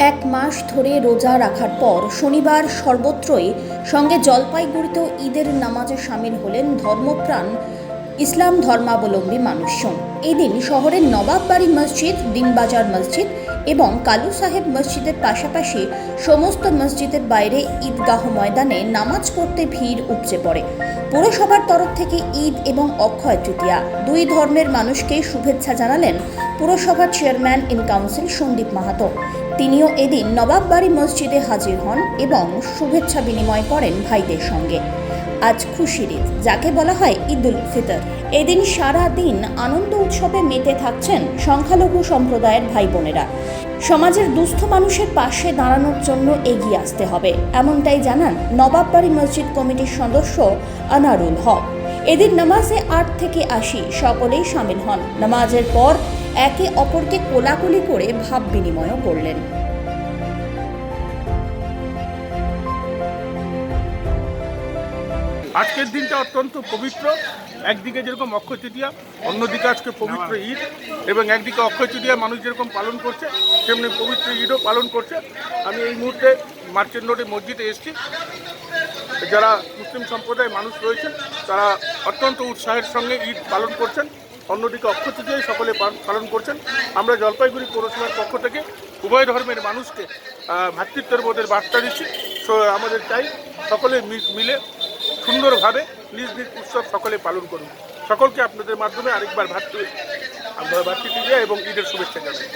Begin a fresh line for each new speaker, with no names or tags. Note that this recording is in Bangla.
এক মাস ধরে রোজা রাখার পর শনিবার সর্বত্রই সঙ্গে জলপাইগুড়িতেও ঈদের নামাজে সামিল হলেন ধর্মপ্রাণ ইসলাম ধর্মাবলম্বী মানুষজন। এদিন শহরের নবাব নবাববাড়ি মসজিদ, দিনবাজার মসজিদ এবং কালু সাহেব মসজিদের পাশাপাশি সমস্ত মসজিদের বাইরে ঈদগাহ ময়দানে নামাজ পড়তে ভিড় উপচে পড়ে। পুরসভার তরফ থেকে ঈদ এবং অক্ষয় তৃতীয়া দুই ধর্মের মানুষকে শুভেচ্ছা জানালেন পুরসভার chairman in council Sandip Mahato. তিনিও এদিন নবাব নবাববাড়ি মসজিদে হাজির হন এবং শুভেচ্ছা বিনিময় করেন ভাইদের সঙ্গে। আজ খুশির ঈদ, যাকে বলা হয় ঈদুল ফিতর। এদিন সারা দিন আনন্দ উৎসবে মেতে থাকছেন সংখ্যালঘু সম্প্রদায়ের ভাই বোনেরা। সমাজের দুস্থ মানুষের পাশে দাঁড়ানোর জন্য এগিয়ে আসতে হবে, এমনটাই জানান নবাববাড়ি মসজিদ কমিটির সদস্য আনারুল হক। এদিন নামাজে আট থেকে আশি সকলেই সামিল হন। নামাজের পর একে অপরকে কোলাকুলি করে ভাব বিনিময়ও করলেন।
আজকের দিনটা অত্যন্ত পবিত্র। একদিকে যেরকম অক্ষয় তৃতীয়া অন্যদিকে আজকে পবিত্র ঈদ এবং একদিকে অক্ষয় তৃতীয়া মানুষ যেরকম পালন করছে তেমনি পবিত্র ঈদও পালন করছে। আমি এই মুহূর্তে মার্চেন্ট রোডে মসজিদে এসেছি। যারা মুসলিম সম্প্রদায়ের মানুষ রয়েছেন তারা অত্যন্ত উৎসাহের সঙ্গে ঈদ পালন করছেন। অন্যদিকে অক্ষয় তৃতীয় সকলে পালন করছেন। আমরা জলপাইগুড়ি পৌরসভার পক্ষ থেকে উভয় ধর্মের মানুষকে আহ, ভ্রাতৃত্বের বোধের বার্তা দিচ্ছি। আমাদের চাই সকলে মিলে সুন্দরভাবে নিজ নিজ উৎসব সকলে পালন করুন। সকলকে আপনাদের মাধ্যমে আরেকবার ভাতৃ ভাতৃ এবং ঈদের শুভেচ্ছা জানাই।